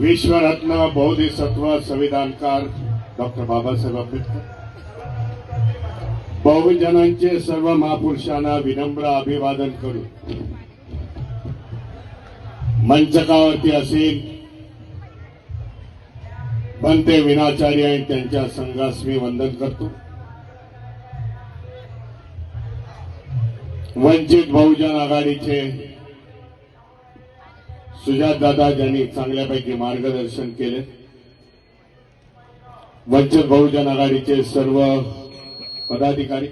विश्वरत्न बौद्धिसत्व संविधानकार डॉक्टर बाबासाहेब आंबेडकर. बहुजनांचे सर्व महापुरुषांना विनम्र अभिवादन करू. मंचकावरती असेल बनते विनाचार्य आणि त्यांच्या संघास मी वंदन करतो. वंचित बहुजन आघाडीचे सुजात दादा ज्यांनी चांगल्यापैकी मार्गदर्शन केले वंचित बहुजन आघाडीचे सर्व पदाधिकारी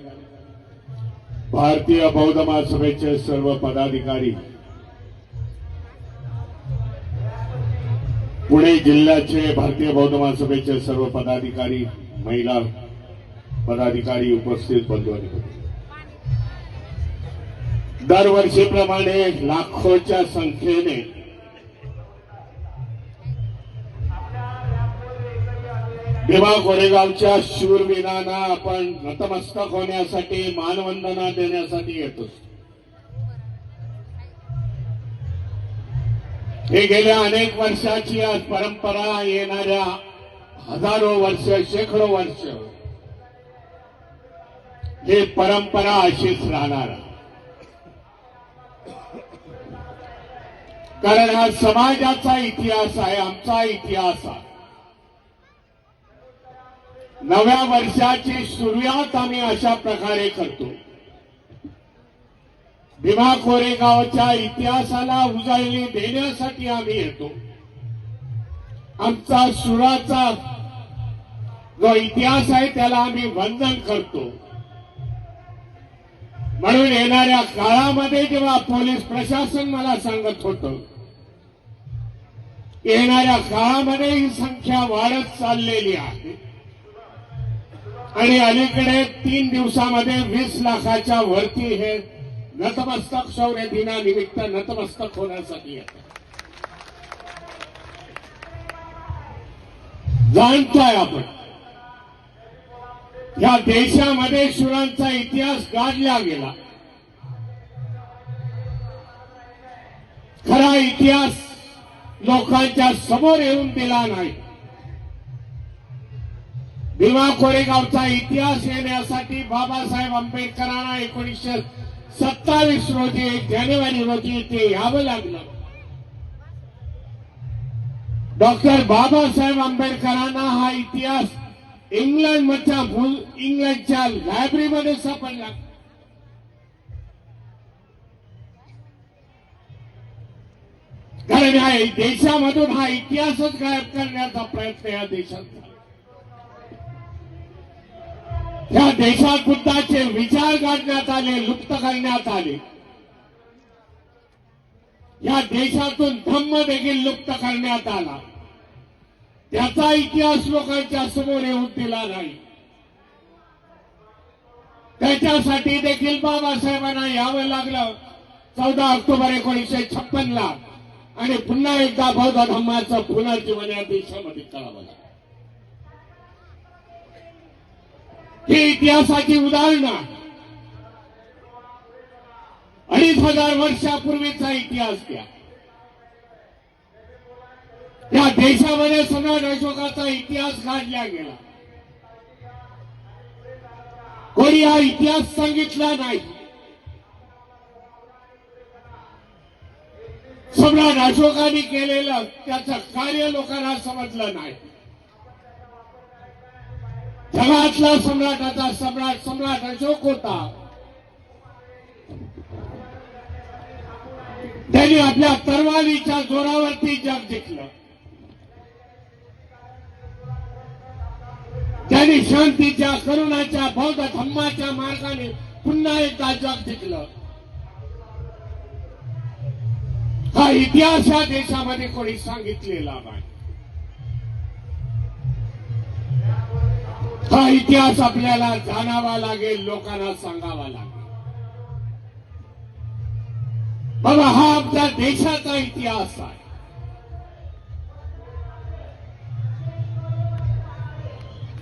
भारतीय बौद्ध महासभेचे सर्व पदाधिकारी पुणे जिल्ह्याचे भारतीय बौद्ध महासभेचे सर्व पदाधिकारी महिला पदाधिकारी उपस्थित बंधू दरवर्षीप्रमाणे लाखोच्या संख्येने भीमा कोरेगावच्या शूरवीरांना आपण नतमस्तक होण्यासाठी मानवंदना देण्यासाठी येतो. हे गेल्या अनेक वर्षाची आज परंपरा येणाऱ्या हजारो वर्ष शेकडो वर्ष ही परंपरा अशीच राहणार. कारण हा समाजाचा इतिहास आहे आमचा इतिहास आहे. नव्या वर्षाची सुरुवात आम्ही अशा प्रकारे करतो. भीमा कोरेगावच्या इतिहासाला उजाळणी देण्यासाठी आम्ही येतो. आमचा सुराचा जो इतिहास आहे त्याला आम्ही वंदन करतो. म्हणून येणाऱ्या काळामध्ये जेव्हा पोलीस प्रशासन मला सांगत होतं येणाऱ्या काळामध्ये ही संख्या वाढत चाललेली आहे. आणि अलीकडे तीन दिवसामध्ये वीस लाखाच्या वरती हे नतमस्तक शौर्य दिनानिमित्त नतमस्तक होण्यासाठी येत. जाणतोय आपण. या देशामध्ये शुरांचा इतिहास गाजला गेला. खरा इतिहास लोकांच्या समोर येऊन दिला नाही. भीमा कोरेगावचा इतिहास येण्यासाठी बाबासाहेब आंबेडकरांना एकोणीसशे सत्तावीस रोजी एक जानेवारी रोजी इथे यावं लागलं. डॉक्टर बाबासाहेब आंबेडकरांना हा इतिहास इंग्लंडमधच्या इंग्लंडच्या लायब्ररीमध्ये सापडला. कारण या देशामधून हा इतिहासच गायब करण्याचा प्रयत्न या देशात झाला. या देशात बुद्धाचे विचार काढण्यात आले लुप्त करण्यात आले. या देशातून धम्म देखील लुप्त करण्यात आला. त्याचा इतिहास लोकांच्या समोर येऊन दिला नाही. त्याच्यासाठी देखील बाबासाहेबांना यावं लागलं. चौदा ऑक्टोबर एकोणीसशे छप्पन ला आणि पुन्हा एकदा बौद्ध धम्माचं पुनर्जीवन या देशामध्ये करावं लागलं. ही इतिहासाची उदाहरणं अडीच हजार वर्षापूर्वीचा इतिहास द्या. या देशामध्ये सम्राट अशोकाचा इतिहास काढला गेला. कोणी हा इतिहास सांगितला नाही? सम्राट अशोकाने केलेलं त्याचं कार्य लोकांना समजलं नाही. जगातला सम्राटाचा सम्राट सम्राट अशोक होता. त्यांनी आपल्या तरवारीच्या जोरावरती जग जिंकलं. त्यांनी शांतीच्या करुणाच्या बौद्ध धम्माच्या मार्गाने पुन्हा एकदा जग जिंकलं. हा इतिहास या देशामध्ये कोणी सांगितलेला नाही. हा इतिहास आपल्याला जाणावा लागेल लोकांना सांगावा लागेल. बाबा हा आपल्या देशाचा इतिहास आहे.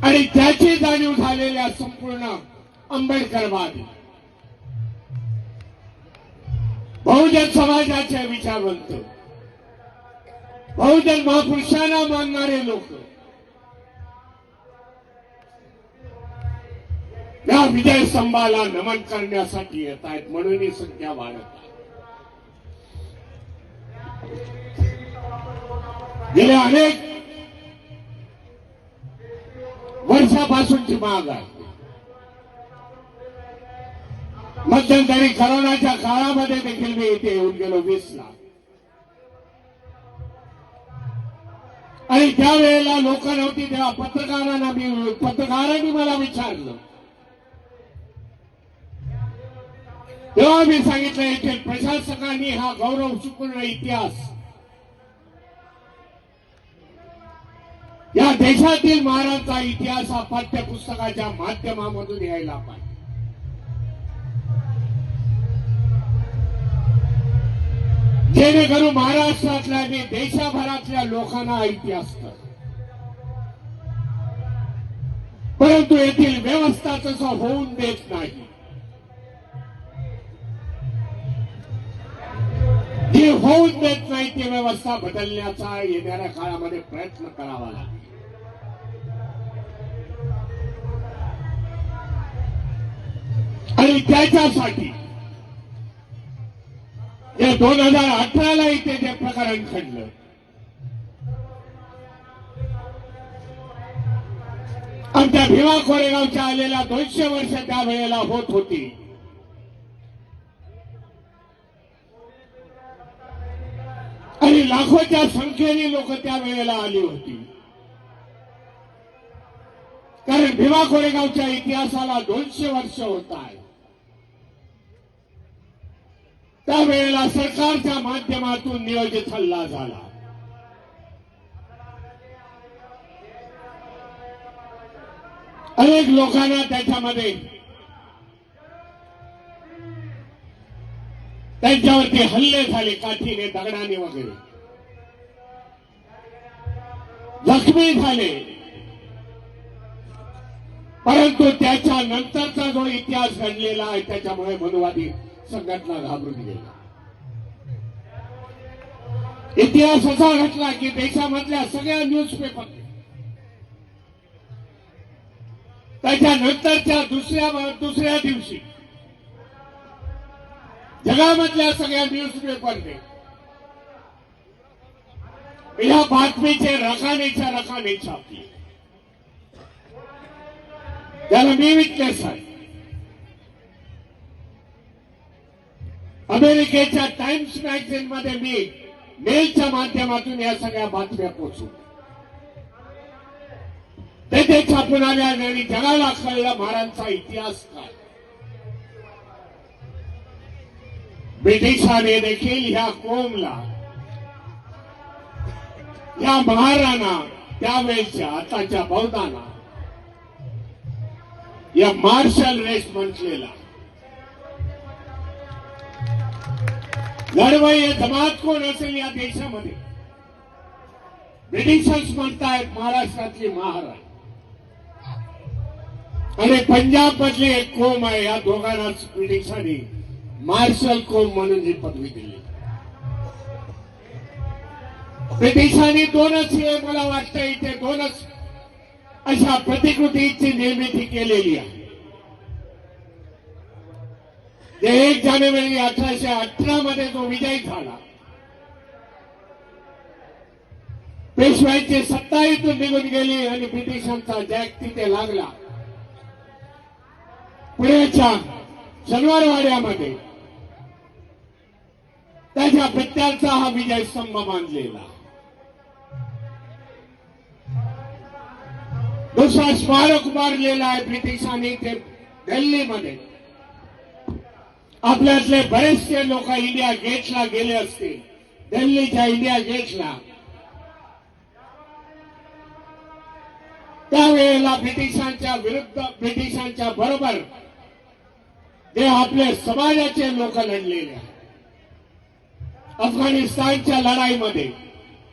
आणि त्याची जाणीव झालेल्या संपूर्ण आंबेडकरवादी बहुजन समाजाचे विचारवंत बहुजन महापुरुषांना मानणारे लोक या विजय स्तंभाला नमन करण्यासाठी येत आहेत म्हणून ही संख्या वाढत आहे. गेले अनेक वर्षापासूनची माग आहे. मध्यंतरी करोनाच्या काळामध्ये देखील मी इथे येऊन गेलो वीसला आणि त्यावेळेला लोक नव्हती तेव्हा पत्रकारांना मी पत्रकारांनी मला विचारलं. तेव्हा मी सांगितलं येथील प्रशासकांनी हा गौरव सुपूर्ण इतिहास. या देशातील महाराजचा इतिहास हा पाठ्यपुस्तकाच्या माध्यमामधून यायला पाहिजे. जेणेकरून महाराष्ट्रातल्या आणि देशाभरातल्या लोकांना हा इतिहास कळेल. परंतु येथील व्यवस्था तसं होऊन देत नाही. हे होऊ देत नाही ती व्यवस्था बदलण्याचा येणाऱ्या काळामध्ये प्रयत्न करावा लागेल. आणि त्याच्यासाठी हे दोन हजार अठराला इथे जे प्रकरण घडलं आमच्या भीमा कोरेगावच्या आलेल्या दोनशे वर्ष त्या वेळेला होत होती. आणि लाखोच्या संख्येने लोक त्या वेळेला आली होती. कारण भीमा कोरेगावच्या इतिहासाला दोनशे वर्ष होत आहे. त्यावेळेला सरकारच्या माध्यमातून नियोजित हल्ला झाला. अनेक लोकांना त्याच्यामध्ये त्यांच्यावरती हल्ले झाले काठीने दगडाने वगैरे. जखमी झाले. परंतु त्याच्या नंतरचा जो इतिहास घडलेला आहे त्याच्यामुळे मनुवादी संघटना घाबरून गेला. इतिहास असा घटला की देशामधल्या सगळ्या न्यूजपेपर त्याच्या नंतरच्या दुसऱ्या दुसऱ्या दिवशी जगामधल्या सगळ्या न्यूज पेपरने या बातमीचे रकानेच्या रकाने छापली. त्याला मी विटनेस आहे. अमेरिकेच्या टाइम्स मॅगझिनमध्ये मी मेलच्या माध्यमातून या सगळ्या बातम्या पोचू तेथे छापून आल्या जगाला कळला महाराजांचा इतिहास काय. ब्रिटिशाने देखील ह्या कोमला या महाराणा त्यावेळेच्या आताच्या बौद्धांना या मार्शल रेस म्हटलेला. लढवई हे जमात कोण असेल या देशामध्ये? ब्रिटिशर्स म्हणतायत महाराष्ट्रातली महाराज आणि पंजाब मधले एक कोम आहे या दोघांनाच ब्रिटिशांनी मार्शल कोम म्हणून ही पदवी दिली? ब्रिटिशांनी दोनच हे मला वाटतं इथे दोनच अशा प्रतिकृतीची निर्मिती केलेली आहे. एक जानेवारी अठराशे अठरा मध्ये जो विजय झाला पेशवाईची सत्ता इथून निघून गेली आणि ब्रिटिशांचा जॅक तिथे लागला. पुण्याच्या शनिवारवाड्यामध्ये त्याच्या पित्याचा हा विजय स्तंभ बांधलेला दुसरा स्मारक उभारलेला आहे ब्रिटिशांनी ते दिल्लीमध्ये. आपल्यातले बरेचसे लोक इंडिया गेटला गेले असतील दिल्लीच्या इंडिया गेटला. त्यावेळेला ब्रिटिशांच्या विरुद्ध ब्रिटिशांच्या बरोबर जे आपले समाजाचे लोक लढलेले आहेत. अफगाणिस्तानच्या लढाईमध्ये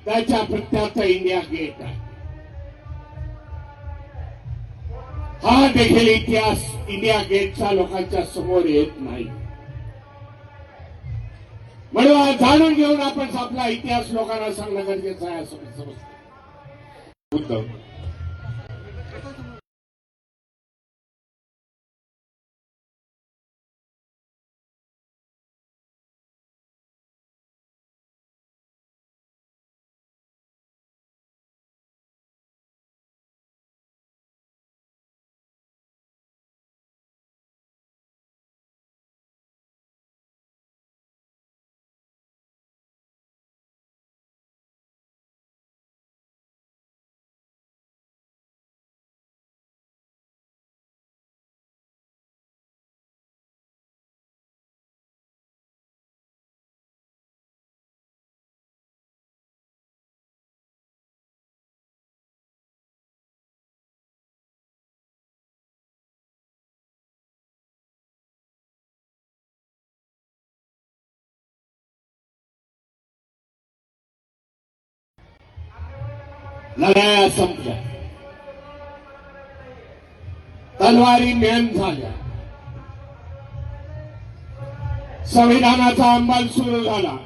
त्याच्या प्रत्याचा इंडिया गेट आहे. हा देखील इतिहास इंडिया गेटच्या लोकांच्या समोर येत नाही. म्हणून जाणून घेऊन आपण आपला इतिहास लोकांना सांगणं गरजेचं आहे असं समजतो. लढाया संपल्या. तलवारी मॅन झाल्या. संविधानाचा अंमल सुरू झाला.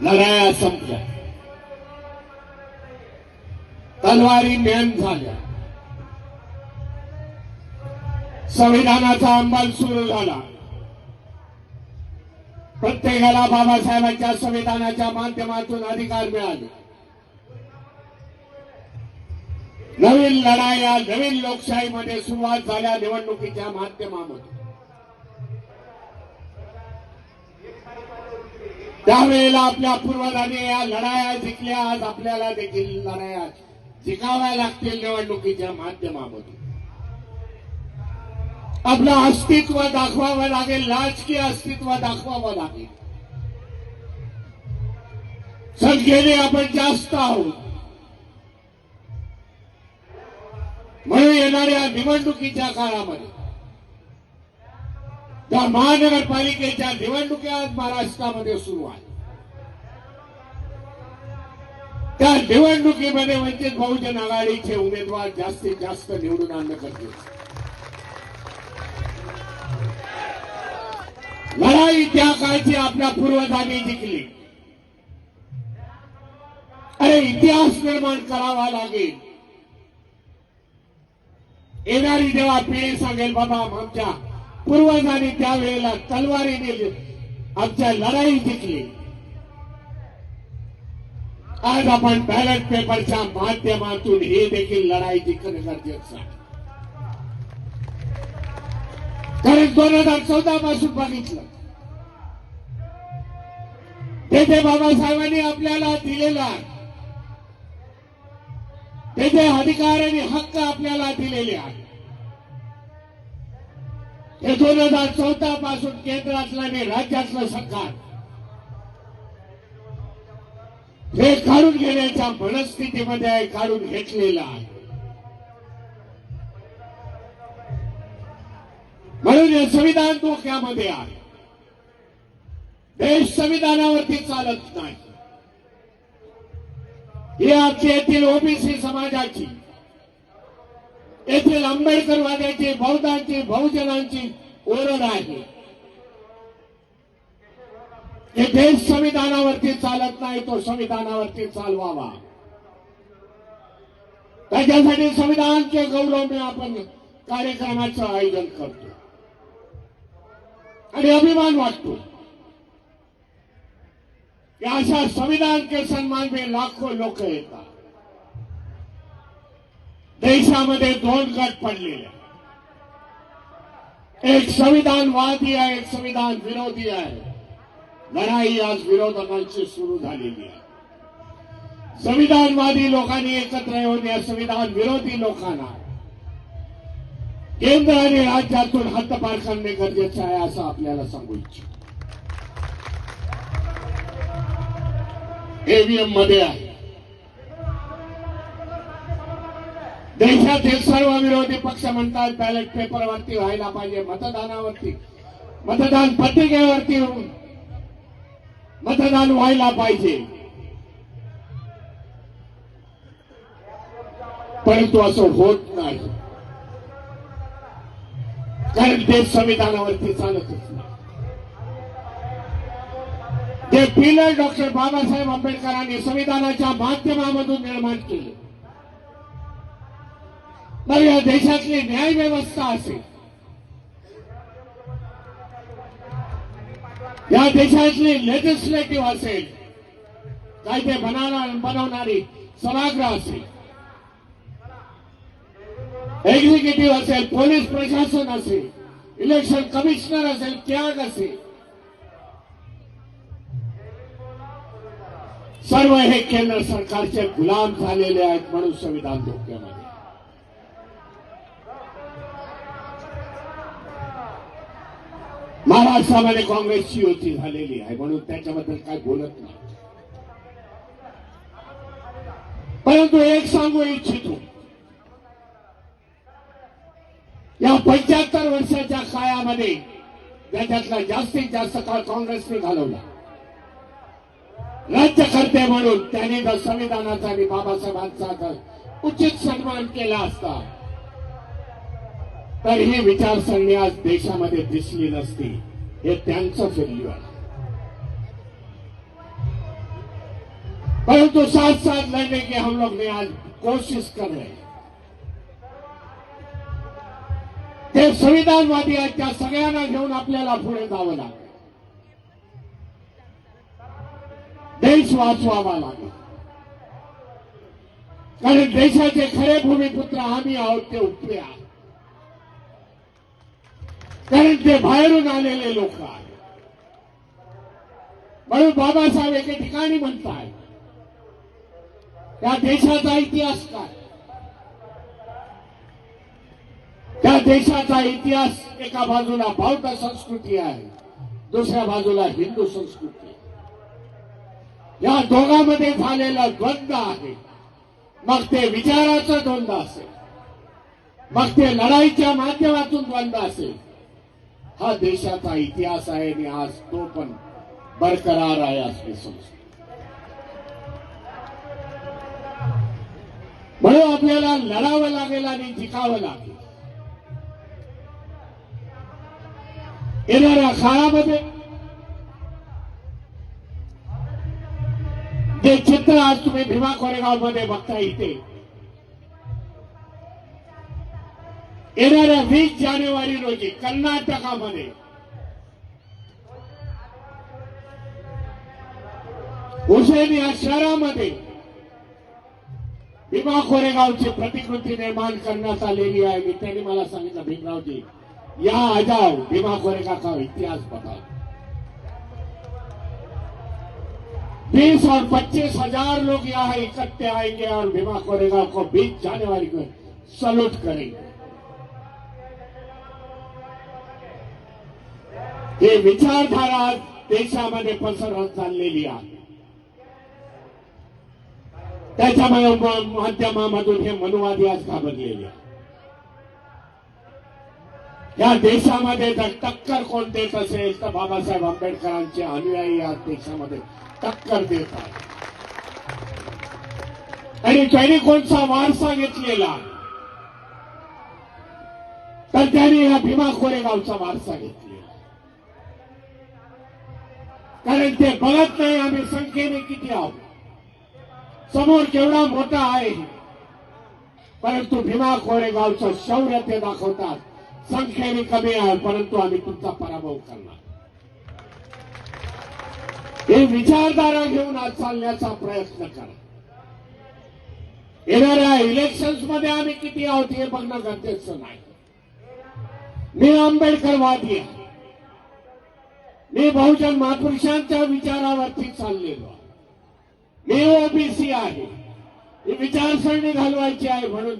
लढाया संपल्या. तलवारी मॅन झाल्या. संविधानाचा अंमल सुरू झाला. प्रत्येकाला बाबासाहेबांच्या संविधानाच्या माध्यमातून अधिकार मिळाले. नवीन लढाया नवीन लोकशाहीमध्ये सुरुवात झाल्या निवडणुकीच्या माध्यमामध्ये. त्यावेळेला आपल्या पूर्वजांनी या लढाया जिंकल्या आज आपल्याला देखील लढाया जिंकाव्या लागतील निवडणुकीच्या माध्यमामधून. आपलं अस्तित्व दाखवावं लागेल राजकीय अस्तित्व दाखवावं लागेल. संख्येने आपण जास्त आहोत. म्हणून येणाऱ्या निवडणुकीच्या काळामध्ये त्या महानगरपालिकेच्या निवडणुका आज महाराष्ट्रामध्ये सुरू आहेत त्या निवडणुकीमध्ये वंचित बहुजन आघाडीचे उमेदवार जास्तीत जास्त निवडून आणणं गरजेचं लढाई त्या काळची आपल्या पूर्वजांनी जिंकली. अरे इतिहास निर्माण करावा लागेल. येणारी जेव्हा पिढी सांगेल बाबा आमच्या पूर्वजांनी त्यावेळेला तलवारीने आमच्या लढाई जिंकली. आज आपण बॅलेट पेपरच्या माध्यमातून हे देखील लढाई जिंकणे गरजेचं आहे. कारण दोन हजार चौदा पासून बघितलं. तेथे बाबासाहेबांनी आपल्याला दिलेला तेथे अधिकार आणि हक्क आपल्याला दिलेले आहेत. हे दोन हजार चौदा पासून केंद्रातलं आणि राज्यातलं सरकार. हे काढून घेण्याच्या मनस्थितीमध्ये काढून घेतलेलं आहे. म्हणून हे संविधान धोक्यामध्ये आहे. देश संविधानावरती चालत नाही. ही आमची येथील ओबीसी समाजाची येथील आंबेडकरवाद्याची बौद्धांची बहुजनांची ओरड आहे. हे देश संविधानावरती चालत नाही तो संविधानावरती चालवावा. त्याच्यासाठी संविधानचे गौरव आपण कार्यक्रमाचं आयोजन करतो. आणि अभिमान वाटतो. अशा संविधान के सन्मान में लाखों लोक येतात. देशामध्ये दोन गट पडलेले एक संविधानवादी आहे एक संविधान विरोधी आहे. लढाई आज विरोधकांची सुरू झालेली आहे. संविधानवादी लोकांनी एकत्र येऊन या संविधान विरोधी लोकांना केंद्र आणि राज्यातून हद्दपार करणे गरजेचं आहे असं आपल्याला सांगू इच्छित. ईव्हीएममध्ये आहे. देशातील सर्व विरोधी पक्ष म्हणतात बॅलेट पेपरवरती व्हायला पाहिजे मतदानावरती. मतदान पत्रिकेवरती मतदान व्हायला पाहिजे. परंतु असं होत नाही. कारण ते संविधानावरती चालत ते पिलर डॉक्टर बाबासाहेब आंबेडकरांनी संविधानाच्या माध्यमामधून निर्माण केले. तर या देशातली न्याय व्यवस्था असेल. या देशातली लेजिस्लेटिव्ह असेल. कायदे बनवणार बनवणारी सभागृह असेल. एक्झिक्युटिव्ह असेल पोलीस प्रशासन असेल इलेक्शन कमिशनर असेल त्याग असेल. सर्व हे केंद्र सरकारचे गुलाम झालेले आहेत म्हणून संविधान धोक्यामध्ये. महाराष्ट्रामध्ये काँग्रेसची युती झालेली आहे म्हणून त्याच्याबद्दल काय बोलत नाही. परंतु एक सांगू इच्छितो. या पंच्याहत्तर वर्षाच्या काळामध्ये त्याच्यातला जास्तीत जास्त काळ काँग्रेसने घालवला. राज्यकर्ते म्हणून त्यांनी जर संविधानाचा आणि बाबासाहेबांचा जर उचित सन्मान केला असता तर ही विचारसरणी आज देशामध्ये दिसली नसती. हे त्यांचं फेल्युअर परंतु साथ साथ लढने की हम लोग ने आज कोशिश कर रहे हैं. ते संविधानवादी आहेत त्या सगळ्यांना घेऊन आपल्याला पुढे जावं लागेल. देश वाचवावा लागेल. कारण देशाचे खरे भूमिपुत्र आम्ही आहोत ते उठले आहेत. कारण ते बाहेरून आलेले लोक आहेत. म्हणून बाबासाहेब एके ठिकाणी म्हणतात त्या देशाचा इतिहास काय? त्या देशाचा इतिहास एका बाजूला बौद्ध संस्कृती आहे दुसऱ्या बाजूला हिंदू संस्कृती या दोघांमध्ये झालेला द्वंद्व आहे. मग ते विचाराचं द्वंद्व असेल. मग ते लढाईच्या माध्यमातून द्वंद्व असेल. हा देशाचा इतिहास आहे आणि आज तो पण बरकरार आहे असं समजतो म्हणून आपल्याला लढावं लागेल आणि जिंकावं लागेल. येणाऱ्या काळामध्ये जे चित्र आज तुम्ही भीमा कोरेगावमध्ये बघता येते येणाऱ्या वीस जानेवारी रोजी कर्नाटकामध्ये हुसेन या शहरामध्ये भीमा कोरेगावची प्रतिकृती निर्माण करण्यात आलेली आहे. मी त्यांनी मला सांगितलं भीमरावजी या आ जाओ भीमा कोरेगाव का इतिहास बताओ बीस और पच्चीस हजार लोग यहाँ इकट्ठे आएंगे और भीमा कोरेगाव को बीच जाने वाली को सलूट करेंगे। ही विचारधारा देशामध्ये पसरत चाललेली आहे त्याच्यामुळे माध्यमामधून हे मनुवादी आज घाबरलेले आहे या देशामध्ये जर टक्कर कोण देत असेल तर बाबासाहेब आंबेडकरांचे अनुयायी या देशामध्ये टक्कर देत आहे आणि त्यांनी कोणता वारसा घेतलेला तर त्यांनी या भीमा कोरेगावचा वारसा घेतलेला. कारण ते बघत नाही आम्ही संख्येने किती आहोत. समोर केवढा मोठा आहे. परंतु भीमा कोरेगावचं शौर्य ते दाखवतात. संख्येने कमी आहे परंतु आम्ही तुमचा पराभव करणार. हे विचारधारा घेऊन आज चालण्याचा प्रयत्न करा. येणाऱ्या इलेक्शन्समध्ये आम्ही किती आहोत हे बघणं गरजेचं नाही. मी आंबेडकरवादी आहे. मी बहुजन महापुरुषांच्या विचारावरती चाललेलो आहे. मी ओबीसी आहे. ही विचारसरणी घालवायची आहे म्हणून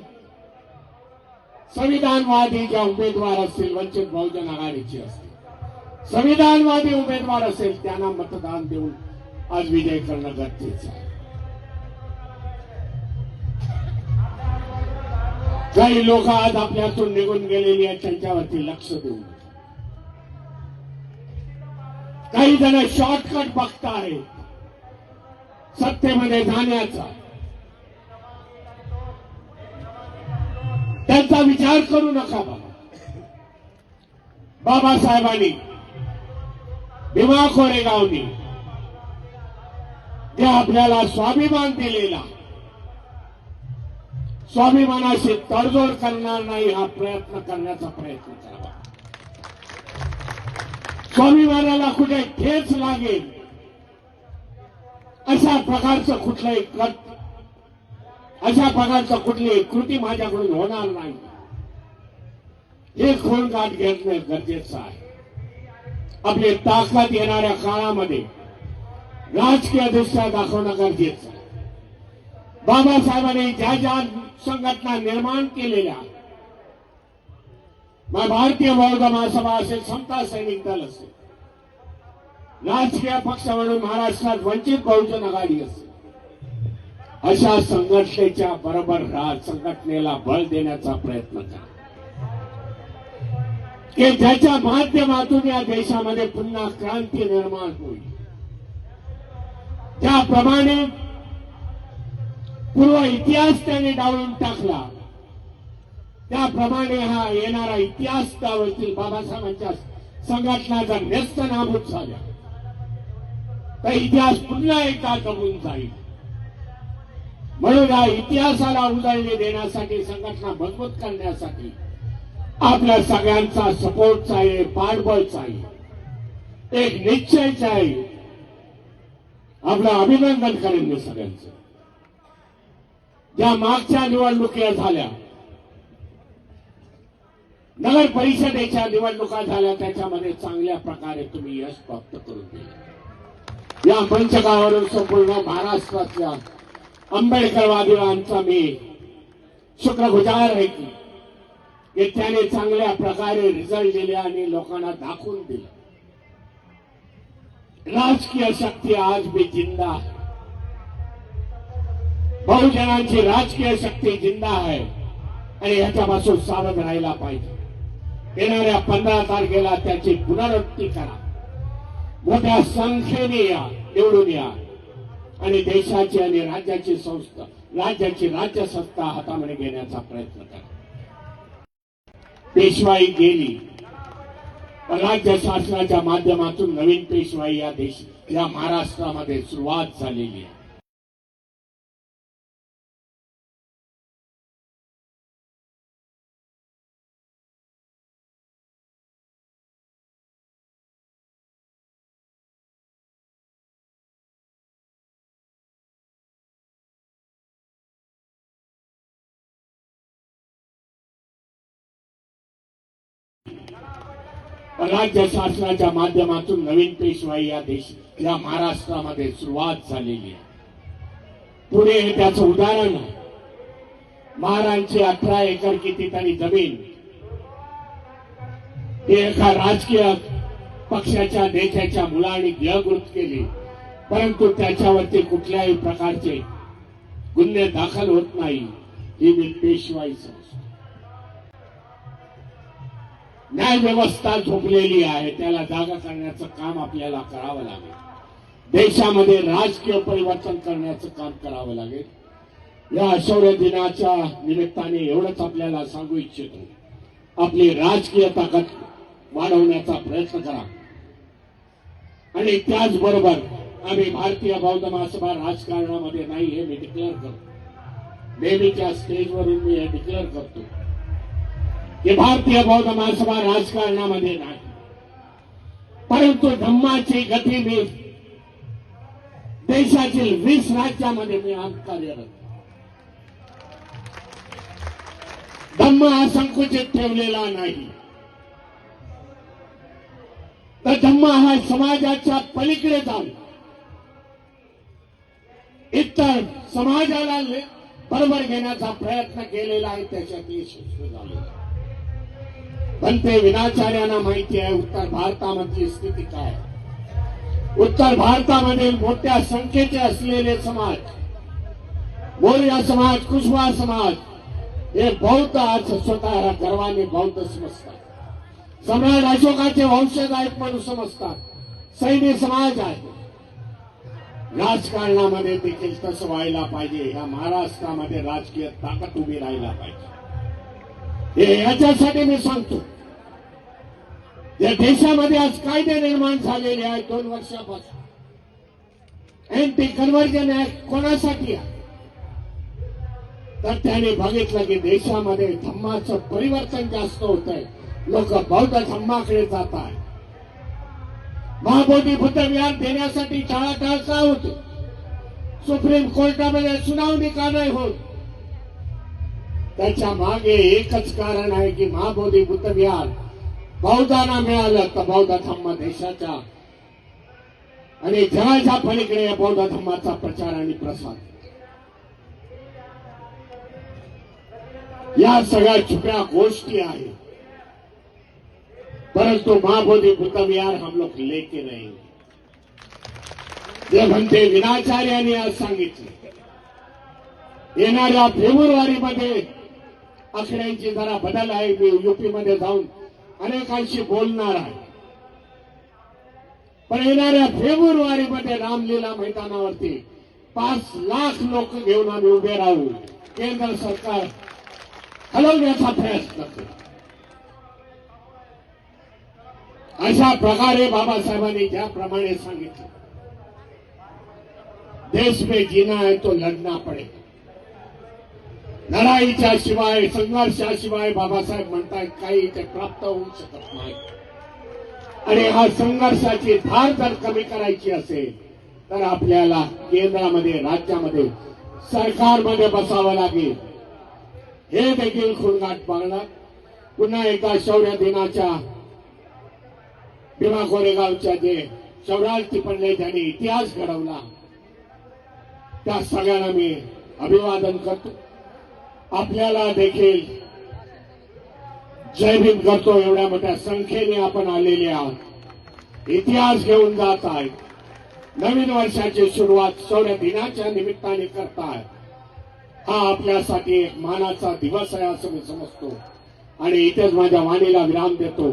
संविधानवादीच्या उमेदवार असतील वंचित बहुजन आघाडीचे असतील संविधानवादी उमेदवार असेल त्यांना मतदान देऊन आज विजय करणं गरजेचं आहे. काही लोक आज आपल्यातून निघून गेलेली आहेत त्यांच्यावरती लक्ष देऊ काही जण शॉर्टकट बघतायत. सत्तेमध्ये जाण्याचा. त्यांचा विचार करू नका बाबा. बाबासाहेबांनी भीमा कोरेगावनी जे आपल्याला स्वाभिमान दिलेला स्वाभिमानाशी तडजोड करणार नाही हा प्रयत्न करण्याचा प्रयत्न करावा स्वाभिमानाला कुठे ठेच लागेल अशा प्रकारचं कुठलंही कट अशा प्रकारचं कुठली कृती माझ्याकडून होणार नाही. हे खोलगाठ घेणं गरजेचं आहे. आपली ताकद येणाऱ्या काळामध्ये राजकीय दृष्ट्या दाखवणं गरजेचं आहे. बाबासाहेबांनी ज्या ज्या संघटना निर्माण केलेल्या मग भारतीय बौद्ध महासभा असेल समता सैनिक दल असेल राजकीय पक्ष म्हणून महाराष्ट्रात वंचित बहुजन आघाडी असेल अशा संघटनेच्या बरोबर राज संघटनेला बळ देण्याचा प्रयत्न करा. की ज्याच्या माध्यमातून या देशामध्ये पुन्हा क्रांती निर्माण होईल. त्याप्रमाणे पूर्व इतिहास त्याने डावलून टाकला. त्याप्रमाणे हा येणारा इतिहास त्यावरती बाबासाहेबांच्या संघटनाचा नेस्त नाबूद झाला. तर इतिहास पुन्हा एकदा जमून जाईल. म्हणून या इतिहासाला उजळणी देण्यासाठी संघटना मजबूत करण्यासाठी आपल्या सगळ्यांचा सपोर्ट आहे पाठबळ आहे. एक निश्चयच आहे. आपलं अभिनंदन करेन मी सगळ्यांचं. ज्या मागच्या निवडणुका झाल्या नगर परिषदेच्या निवडणुका झाल्या त्याच्यामध्ये चांगल्या प्रकारे तुम्ही यश प्राप्त करून दिले. या मंचकावरून संपूर्ण महाराष्ट्रातल्या आंबेडकरवादीवांचा मी शुक्रगुजार आहे की की त्याने चांगल्या प्रकारे रिझल्ट दिले आणि लोकांना दाखवून दिलं. राजकीय शक्ती आज भी जिंदा बहुजनांची राजकीय शक्ती जिंदा आहे. आणि ह्याच्यापासून सावध राहायला पाहिजे. येणाऱ्या पंधरा तारखेला त्याची पुनरावृत्ती करा. मोठ्या संख्येने या निवडून या. आणि देशाची आणि राज्याची संस्था राज्याची राज्य सत्ता हातामध्ये घेण्याचा प्रयत्न करा. पेशवाई गेली. राज्य शासनाच्या माध्यमातून नवीन पेशवाई या देश या महाराष्ट्रामध्ये सुरुवात झालेली आहे. राज्य शासनाच्या माध्यमातून नवीन पेशवाई या देश या महाराष्ट्रामध्ये सुरुवात झालेली आहे. पुणे हे त्याचं उदाहरण आहे. महाराजांची अठरा एकर कितीतरी जमीन. ते एका राजकीय पक्षाच्या नेत्याच्या मुलाने गिळकृत केली. परंतु त्याच्यावरती कुठल्याही प्रकारचे गुन्हे दाखल होत नाही. ही मी पेशवाई न्याय व्यवस्था झोपलेली आहे त्याला जागा करण्याचं काम आपल्याला करावं लागेल. देशामध्ये राजकीय परिवर्तन करण्याचं काम करावं लागेल. या शौर्य दिनाच्या निमित्ताने एवढंच आपल्याला सांगू इच्छितो. आपली राजकीय ताकद वाढवण्याचा प्रयत्न करा. आणि त्याचबरोबर आम्ही भारतीय बौद्ध महासभा राजकारणामध्ये नाही हे मी डिक्लेअर करतो. नेहमीच्या स्टेजवरून मी हे डिक्लेअर करतो. हे भारतीय बौद्ध महासभा राजकारणामध्ये नाही. परंतु धम्माची गती मी देशातील वीस राज्यामध्ये मी आज कार्यरत धम्म हा संकुचित ठेवलेला नाही. तर धम्म हा समाजाच्या पलीकडे जाऊन इतर समाजाला बरोबर घेण्याचा प्रयत्न केलेला आहे त्याच्यात यशस्वी झालेला आहे. पण ते विनाचार्यांना माहिती आहे उत्तर भारतामधली स्थिती काय उत्तर भारतामध्ये मोठ्या संख्येचे असलेले समाज मोर्या समाज कुशवा समाज हे बौद्ध आज स्वतः गर्वाने बौद्ध समजतात. सम्राट अशोकाचे वंशज आहेत म्हणून समजतात. सैन्य समाज आहे. राजकारणामध्ये देखील तसं व्हायला पाहिजे. या महाराष्ट्रामध्ये राजकीय ताकद उभी राहायला पाहिजे. हे याच्यासाठी मी सांगतो. या देशामध्ये आज कायदे निर्माण झालेले आहेत दोन वर्षापासून. अँटी कन्व्हर्जन ऍक्ट कोणासाठी आहे? तर त्याने बघितलं की देशामध्ये धम्माचं परिवर्तन जास्त होत आहे लोक बौद्ध धम्माकडे जात आहे महाबोधी बुद्धविहार देण्यासाठी टाळाटाळ का होते. सुप्रीम कोर्टामध्ये सुनावणी का नाही होत? त्याच्यामागे एकच कारण आहे की महाबोधी बुद्धविहार बहुदाना मिळालं तर बौद्ध धम्म देशाच्या आणि जगाच्या पलीकडे या बौद्ध धम्माचा प्रचार आणि प्रसार. या सगळ्या छुप्या गोष्टी आहेत. परंतु महाबोधी बुद्ध विहार हम लोग लेके नाही. जे म्हणते विनाचार्याने आज सांगितले. येणाऱ्या फेब्रुवारीमध्ये आकड्यांची जरा बदल आहे. मी युपी मध्ये जाऊन अनेकांशी बोलणार आहे. पण येणाऱ्या फेब्रुवारीमध्ये रामलीला मैदानावरती पाच लाख लोक घेऊन आम्ही उभे राहू. केंद्र सरकार हलवण्याचा प्रयास करते अशा प्रकारे बाबासाहेबांनी ज्याप्रमाणे सांगितलं देश में जीना है तो लढना पडेगा. लढाईच्या शिवाय संघर्षाशिवाय बाबासाहेब म्हणतायत काही ते प्राप्त होऊ शकत नाही. आणि हा संघर्षाची धार जर कमी करायची असेल तर आपल्याला केंद्रामध्ये राज्यामध्ये सरकारमध्ये बसावं लागेल. हे देखील खुणगाट पाळणार पुन्हा एकदा शौर्य दिनाच्या भीमा कोरेगावच्या जे शौर्यार्थी पडले ज्यांनी इतिहास घडवला त्या सगळ्यांना मी अभिवादन करतो. आपल्याला देखील जय भीम करतो एवढ्या मोठ्या संख्येने आपण आलेले आहोत. इतिहास घेऊन जात आहेत नवीन वर्षाची सुरुवात शौर्य दिनाच्या निमित्ताने करताय हा आपल्यासाठी एक मानाचा दिवस आहे असं मी समजतो. आणि इथेच माझ्या वाणीला विराम देतो.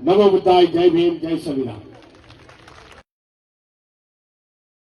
नवबुद्धाय जय भीम जय संविधान